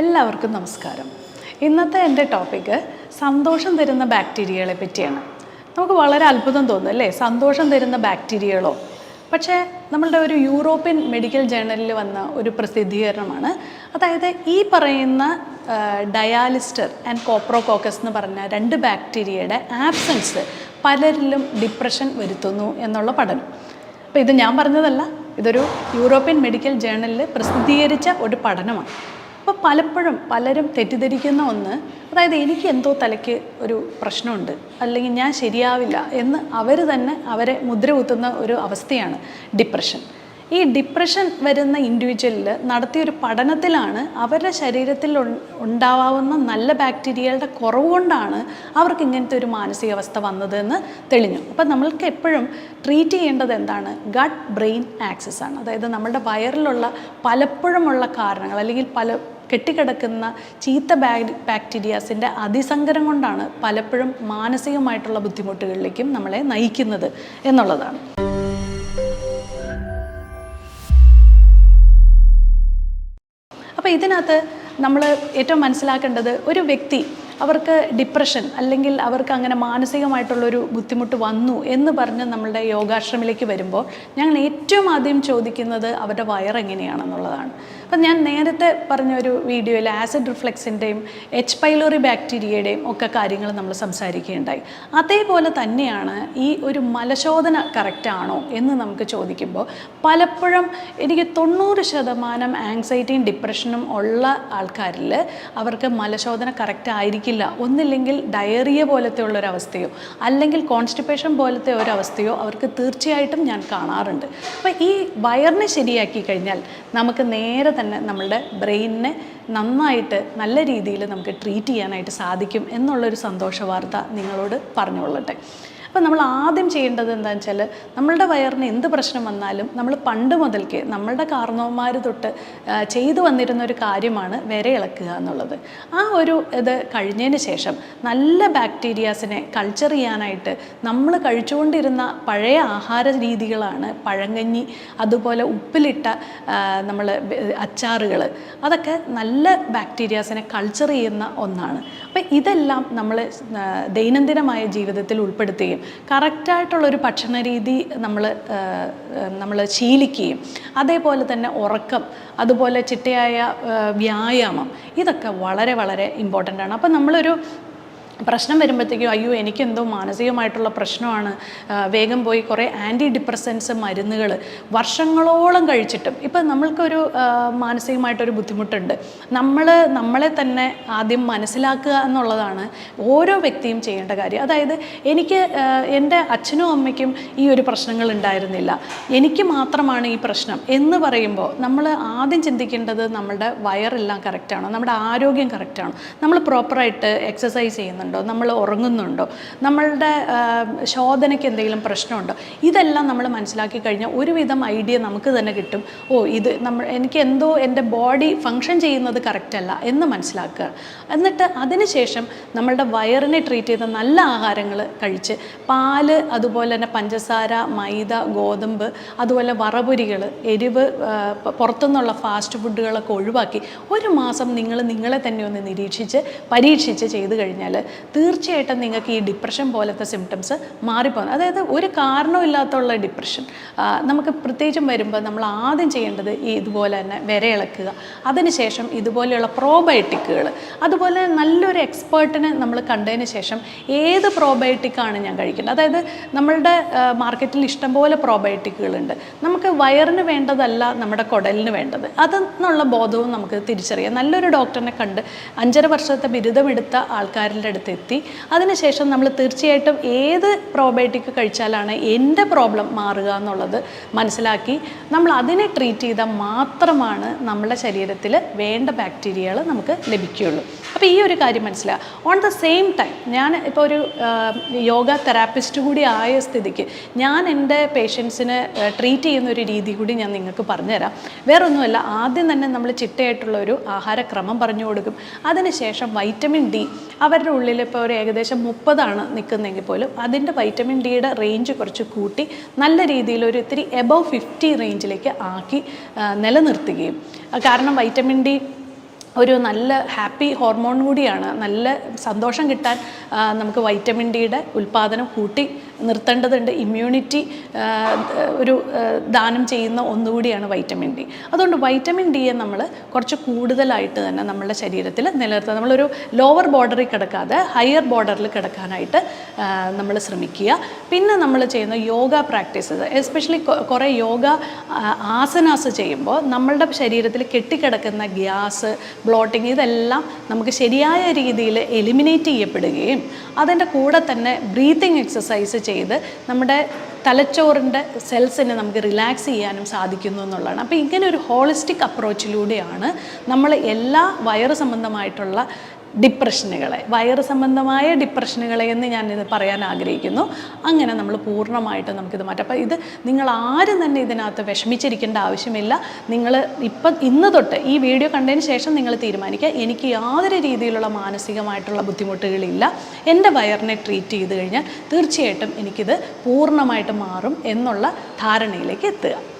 എല്ലാവർക്കും നമസ്കാരം. ഇന്നത്തെ എന്റെ ടോപ്പിക്ക് സന്തോഷം തരുന്ന ബാക്ടീരിയകളെ പറ്റിയാണ്. നമുക്ക് വളരെ അത്ഭുതം തോന്നും അല്ലേ? സന്തോഷം തരുന്ന ബാക്ടീരിയകളോ പക്ഷേ നമ്മളുടെ ഒരു യൂറോപ്യൻ മെഡിക്കൽ ജേണലിൽ വന്ന ഒരു പ്രസിദ്ധീകരണമാണ്. അതായത് ഈ പറയുന്ന ഡയാലിസ്റ്റർ ആൻഡ് കോപ്രോകോക്കസ് എന്ന് പറഞ്ഞ രണ്ട് ബാക്ടീരിയയുടെ ആബ്സൻസ് പലരിലും ഡിപ്രഷൻ വരുത്തുന്നു എന്നുള്ള പഠനം. അപ്പോൾ ഇത് ഞാൻ പറഞ്ഞതല്ല. ഇതൊരു യൂറോപ്യൻ മെഡിക്കൽ ജേണലിൽ പ്രസിദ്ധീകരിച്ച ഒരു പഠനമാണ്. അപ്പോൾ പലപ്പോഴും പലരും തെറ്റിദ്ധരിക്കുന്ന ഒന്ന് അതായത് എനിക്ക് എന്തോ തലയ്ക്ക് ഒരു പ്രശ്നമുണ്ട് അല്ലെങ്കിൽ ഞാൻ ശരിയാവില്ല എന്ന് അവർ തന്നെ അവരെ മുദ്ര കുത്തുന്ന ഒരു അവസ്ഥയാണ് ഡിപ്രഷൻ ഈ ഡിപ്രഷൻ വരുന്ന ഇൻഡിവിജ്വലിൽ നടത്തിയൊരു പഠനത്തിലാണ് അവരുടെ ശരീരത്തിൽ ഉണ്ടാവാവുന്ന നല്ല ബാക്ടീരിയകളുടെ കുറവ് കൊണ്ടാണ് അവർക്ക് ഇങ്ങനത്തെ ഒരു മാനസികാവസ്ഥ വന്നതെന്ന് തെളിഞ്ഞു. അപ്പം നമ്മൾക്ക് എപ്പോഴും ട്രീറ്റ് ചെയ്യേണ്ടത് എന്താണ്? ഗട്ട് ബ്രെയിൻ ആക്സസ് ആണ്. അതായത് നമ്മുടെ വയറിലുള്ള പലപ്പോഴുമുള്ള കാരണങ്ങൾ അല്ലെങ്കിൽ പല കെട്ടിക്കിടക്കുന്ന ചീത്ത ബാക് ബാക്ടീരിയാസിന്റെ അതിസങ്കരം കൊണ്ടാണ് പലപ്പോഴും മാനസികമായിട്ടുള്ള ബുദ്ധിമുട്ടുകളിലേക്കും നമ്മളെ നയിക്കുന്നത് എന്നുള്ളതാണ്. അപ്പോൾ ഇതിനകത്ത് നമ്മൾ ഏറ്റവും മനസ്സിലാക്കേണ്ടത് ഒരു വ്യക്തി അവർക്ക് ഡിപ്രഷൻ അല്ലെങ്കിൽ അവർക്ക് അങ്ങനെ മാനസികമായിട്ടുള്ളൊരു ബുദ്ധിമുട്ട് വന്നു എന്ന് പറഞ്ഞ് നമ്മളുടെ യോഗാശ്രമിലേക്ക് വരുമ്പോൾ ഞങ്ങൾ ഏറ്റവും ആദ്യം ചോദിക്കുന്നത് അവരുടെ വയറെങ്ങനെയാണെന്നുള്ളതാണ് അപ്പം ഞാൻ നേരത്തെ പറഞ്ഞ ഒരു വീഡിയോയിൽ ആസിഡ് റിഫ്ലെക്സിന്റെയും എച്ച് പൈലോറി ബാക്ടീരിയയുടെയും ഒക്കെ കാര്യങ്ങൾ നമ്മൾ സംസാരിക്കുകയുണ്ടായി. അതേപോലെ തന്നെയാണ് ഈ ഒരു മലശോധന കറക്റ്റാണോ എന്ന് നമുക്ക് ചോദിക്കുമ്പോൾ പലപ്പോഴും എനിക്ക് തൊണ്ണൂറ് ശതമാനം ആങ്സൈറ്റിയും ഡിപ്രഷനും ഉള്ള ആൾക്കാരിൽ അവർക്ക് മലശോധന കറക്റ്റ് ആയിരിക്കില്ല. ഒന്നില്ലെങ്കിൽ ഡയറിയ പോലത്തെ ഉള്ളൊരവസ്ഥയോ അല്ലെങ്കിൽ കോൺസ്റ്റിപ്പേഷൻ പോലത്തെ ഒരവസ്ഥയോ അവർക്ക് തീർച്ചയായിട്ടും ഞാൻ കാണാറുണ്ട്. അപ്പോൾ ഈ വയറിനെ ശരിയാക്കി കഴിഞ്ഞാൽ നമുക്ക് നേരെ തന്നെ നമ്മളുടെ ബ്രെയിനിനെ നന്നായിട്ട് നല്ല രീതിയിൽ നമുക്ക് ട്രീറ്റ് ചെയ്യാനായിട്ട് സാധിക്കും എന്നുള്ളൊരു സന്തോഷ വാർത്ത നിങ്ങളോട് പറഞ്ഞുകൊള്ളട്ടെ. അപ്പോൾ നമ്മൾ ആദ്യം ചെയ്യേണ്ടത് എന്താണെന്ന് വെച്ചാൽ നമ്മളുടെ വയറിന് എന്ത് പ്രശ്നം വന്നാലും നമ്മൾ പണ്ട് മുതൽക്കേ നമ്മളുടെ കാർന്നവന്മാർ തൊട്ട് ചെയ്തു വന്നിരുന്ന ഒരു കാര്യമാണ് വിരയിളക്കുക എന്നുള്ളത്. ആ ഒരു ഇത് കഴിഞ്ഞതിന് ശേഷം നല്ല ബാക്ടീരിയാസിനെ കൾച്ചർ ചെയ്യാനായിട്ട് നമ്മൾ കഴിച്ചുകൊണ്ടിരുന്ന പഴയ ആഹാര രീതികളാണ് പഴങ്കഞ്ഞി അതുപോലെ ഉപ്പിലിട്ട നമ്മൾ അച്ചാറുകൾ അതൊക്കെ നല്ല ബാക്ടീരിയാസിനെ കൾച്ചർ ചെയ്യുന്ന ഒന്നാണ്. അപ്പം ഇതെല്ലാം നമ്മൾ ദൈനംദിനമായ ജീവിതത്തിൽ ഉൾപ്പെടുത്തുകയും കറക്റ്റായിട്ടുള്ളൊരു ഭക്ഷണ രീതി നമ്മൾ നമ്മൾ ശീലിക്കുകയും അതേപോലെ തന്നെ ഉറക്കം അതുപോലെ ചിട്ടയായ വ്യായാമം ഇതൊക്കെ വളരെ വളരെ ഇമ്പോർട്ടന്റ് ആണ്. അപ്പം നമ്മളൊരു പ്രശ്നം വരുമ്പോഴത്തേക്കും അയ്യോ എനിക്കെന്തോ മാനസികമായിട്ടുള്ള പ്രശ്നമാണ്. വേഗം പോയി കുറേ ആന്റി ഡിപ്രസൻസ് മരുന്നുകൾ വർഷങ്ങളോളം കഴിച്ചിട്ടും ഇപ്പം നമ്മൾക്കൊരു മാനസികമായിട്ടൊരു ബുദ്ധിമുട്ടുണ്ട്. നമ്മൾ നമ്മളെ തന്നെ ആദ്യം മനസ്സിലാക്കുക എന്നുള്ളതാണ് ഓരോ വ്യക്തിയും ചെയ്യേണ്ട കാര്യം. അതായത് എനിക്ക് എന്റെ അച്ഛനും അമ്മയ്ക്കും ഈ ഒരു പ്രശ്നങ്ങൾ ഉണ്ടായിരുന്നില്ല. എനിക്ക് മാത്രമാണ് ഈ പ്രശ്നം എന്ന് പറയുമ്പോൾ നമ്മൾ ആദ്യം ചിന്തിക്കേണ്ടത് നമ്മുടെ വയറെല്ലാം കറക്റ്റാണോ നമ്മുടെ ആരോഗ്യം കറക്റ്റാണോ നമ്മൾ പ്രോപ്പറായിട്ട് എക്സസൈസ് ചെയ്യുന്നുണ്ടോ? നമ്മൾ ഉറങ്ങുന്നുണ്ടോ? നമ്മളുടെ ശോധനയ്ക്ക് എന്തെങ്കിലും പ്രശ്നമുണ്ടോ? ഇതെല്ലാം നമ്മൾ മനസ്സിലാക്കി കഴിഞ്ഞാൽ ഒരുവിധം ഐഡിയ നമുക്ക് തന്നെ കിട്ടും. ഓ ഇത് നമ്മൾ എനിക്ക് എന്തോ എന്റെ ബോഡി ഫങ്ഷൻ ചെയ്യുന്നത് കറക്റ്റ് അല്ല എന്ന് മനസ്സിലാക്കുക. എന്നിട്ട് അതിനുശേഷം നമ്മളുടെ വയറിനെ ട്രീറ്റ് ചെയ്ത നല്ല ആഹാരങ്ങൾ കഴിച്ച് പാൽ അതുപോലെ തന്നെ പഞ്ചസാര മൈദ ഗോതമ്പ് അതുപോലെ വറപുരികൾ എരിവ് പുറത്തുനിന്നുള്ള ഫാസ്റ്റ് ഫുഡുകളൊക്കെ ഒഴിവാക്കി ഒരു മാസം നിങ്ങൾ നിങ്ങളെ തന്നെ ഒന്ന് നിരീക്ഷിച്ച് പരീക്ഷിച്ച് ചെയ്തു കഴിഞ്ഞാൽ തീർച്ചയായിട്ടും നിങ്ങൾക്ക് ഈ ഡിപ്രഷൻ പോലത്തെ സിംറ്റംസ് മാറിപ്പോകും. അതായത് ഒരു കാരണമില്ലാത്തുള്ള ഡിപ്രഷൻ നമുക്ക് പ്രത്യേകിച്ചും വരുമ്പോൾ നമ്മൾ ആദ്യം ചെയ്യേണ്ടത് ഈ ഇതുപോലെ തന്നെ വിരയിളക്കുക. അതിനുശേഷം ഇതുപോലെയുള്ള പ്രോബയോട്ടിക്കുകൾ അതുപോലെ നല്ലൊരു എക്സ്പേർട്ടിനെ നമ്മൾ കണ്ടതിന് ശേഷം ഏത് പ്രോബയോട്ടിക്കാണ് ഞാൻ കഴിക്കേണ്ടത് അതായത് നമ്മളുടെ മാർക്കറ്റിൽ ഇഷ്ടംപോലെ പ്രോബയോട്ടിക്കുകളുണ്ട് നമുക്ക് വയറിന് വേണ്ടതല്ല നമ്മുടെ കുടലിന് വേണ്ടത്. അതെന്നുള്ള ബോധവും നമുക്ക് തിരിച്ചറിയാം. നല്ലൊരു ഡോക്ടറിനെ കണ്ട് അഞ്ചര വർഷത്തെ ബിരുദമെടുത്ത ആൾക്കാരുടെ അടുത്ത് എത്തി അതിനുശേഷം നമ്മൾ തീർച്ചയായിട്ടും ഏത് പ്രോബയോട്ടിക് കഴിച്ചാലാണ് എന്റെ പ്രോബ്ലം മാറുക എന്നുള്ളത് മനസ്സിലാക്കി. നമ്മൾ അതിനെ ട്രീറ്റ് ചെയ്താൽ മാത്രമാണ് നമ്മുടെ ശരീരത്തിൽ വേണ്ട ബാക്ടീരിയകൾ നമുക്ക് ലഭിക്കുകയുള്ളൂ. അപ്പോൾ ഈ ഒരു കാര്യം മനസ്സിലാക്കുക ഓൺ ദ സെയിം ടൈം ഞാൻ ഇപ്പോൾ ഒരു യോഗ തെറാപ്പിസ്റ്റ് കൂടി ആയ സ്ഥിതിക്ക് ഞാൻ എന്റെ പേഷ്യൻസിനെ ട്രീറ്റ് ചെയ്യുന്ന ഒരു രീതി കൂടി ഞാൻ നിങ്ങൾക്ക് പറഞ്ഞുതരാം. വേറൊന്നുമല്ല ആദ്യം തന്നെ നമ്മൾ ചിട്ടയായിട്ടുള്ള ഒരു ആഹാരക്രമം പറഞ്ഞു കൊടുക്കും. അതിനുശേഷം വൈറ്റമിൻ ഡി അവരുടെ ഉള്ളിൽ ഇപ്പോൾ ഒരു ഏകദേശം മുപ്പതാണ് നിൽക്കുന്നതെങ്കിൽ പോലും അതിന്റെ വൈറ്റമിൻ ഡിയുടെ റേഞ്ച് കുറച്ച് കൂട്ടി നല്ല രീതിയിൽ ഒരു ഇത്തിരി എബവ് ഫിഫ്റ്റി റേഞ്ചിലേക്ക് ആക്കി നിലനിർത്തുകയും. കാരണം വൈറ്റമിൻ ഡി ഒരു നല്ല ഹാപ്പി ഹോർമോൺ കൂടിയാണ്. നല്ല സന്തോഷം കിട്ടാൻ നമുക്ക് വൈറ്റമിൻ ഡിയുടെ ഉൽപ്പാദനം കൂട്ടി നിർത്തേണ്ടതുണ്ട്. ഇമ്മ്യൂണിറ്റി ഒരു ദാനം ചെയ്യുന്ന ഒന്നുകൂടിയാണ് വൈറ്റമിൻ ഡി അതുകൊണ്ട് വൈറ്റമിൻ ഡിയെ നമ്മൾ കുറച്ച് കൂടുതലായിട്ട് തന്നെ നമ്മളുടെ ശരീരത്തിൽ നിലനിർത്തുക നമ്മളൊരു ലോവർ ബോർഡറിൽ കിടക്കാതെ ഹയർ ബോർഡറിൽ കിടക്കാനായിട്ട് നമ്മൾ ശ്രമിക്കുക. പിന്നെ നമ്മൾ ചെയ്യുന്ന യോഗ പ്രാക്ടീസസ് എസ്പെഷ്യലി കുറേ യോഗ ആസനാസ് ചെയ്യുമ്പോൾ നമ്മളുടെ ശരീരത്തിൽ കെട്ടിക്കിടക്കുന്ന ഗ്യാസ് ബ്ലോട്ടിങ് ഇതെല്ലാം നമുക്ക് ശരിയായ രീതിയിൽ എലിമിനേറ്റ് ചെയ്യപ്പെടുകയും അതിന്റെ കൂടെ തന്നെ ബ്രീത്തിങ് എക്സസൈസ് ചെയ്ത് നമ്മുടെ തലച്ചോറിന്റെ സെൽസിനെ നമുക്ക് റിലാക്സ് ചെയ്യാനും സാധിക്കുന്നു എന്നുള്ളതാണ്. അപ്പോൾ ഇങ്ങനെ ഒരു ഹോളിസ്റ്റിക് അപ്രോച്ചിലൂടെയാണ് നമ്മൾ എല്ലാ വയറ് സംബന്ധമായിട്ടുള്ള ഡിപ്രഷനുകളെ വയറ് സംബന്ധമായ ഡിപ്രഷനുകളെ എന്ന് ഞാനിത് പറയാൻ ആഗ്രഹിക്കുന്നു. അങ്ങനെ നമ്മൾ പൂർണമായിട്ട് നമുക്കിത് മാറ്റാം. അപ്പോൾ ഇത് നിങ്ങൾ ആരും തന്നെ ഇതിനകത്ത് വിഷമിച്ചിരിക്കേണ്ട ആവശ്യമില്ല. നിങ്ങൾ ഇപ്പം ഇന്ന് തൊട്ട് ഈ വീഡിയോ കണ്ടതിന് ശേഷം നിങ്ങൾ തീരുമാനിക്കുക. എനിക്ക് യാതൊരു രീതിയിലുള്ള മാനസികമായിട്ടുള്ള ബുദ്ധിമുട്ടുകളില്ല. എന്റെ വയറിനെ ട്രീറ്റ് ചെയ്ത് കഴിഞ്ഞാൽ തീർച്ചയായിട്ടും എനിക്കിത് പൂർണമായിട്ട് മാറും എന്നുള്ള ധാരണയിലേക്ക് എത്തുക.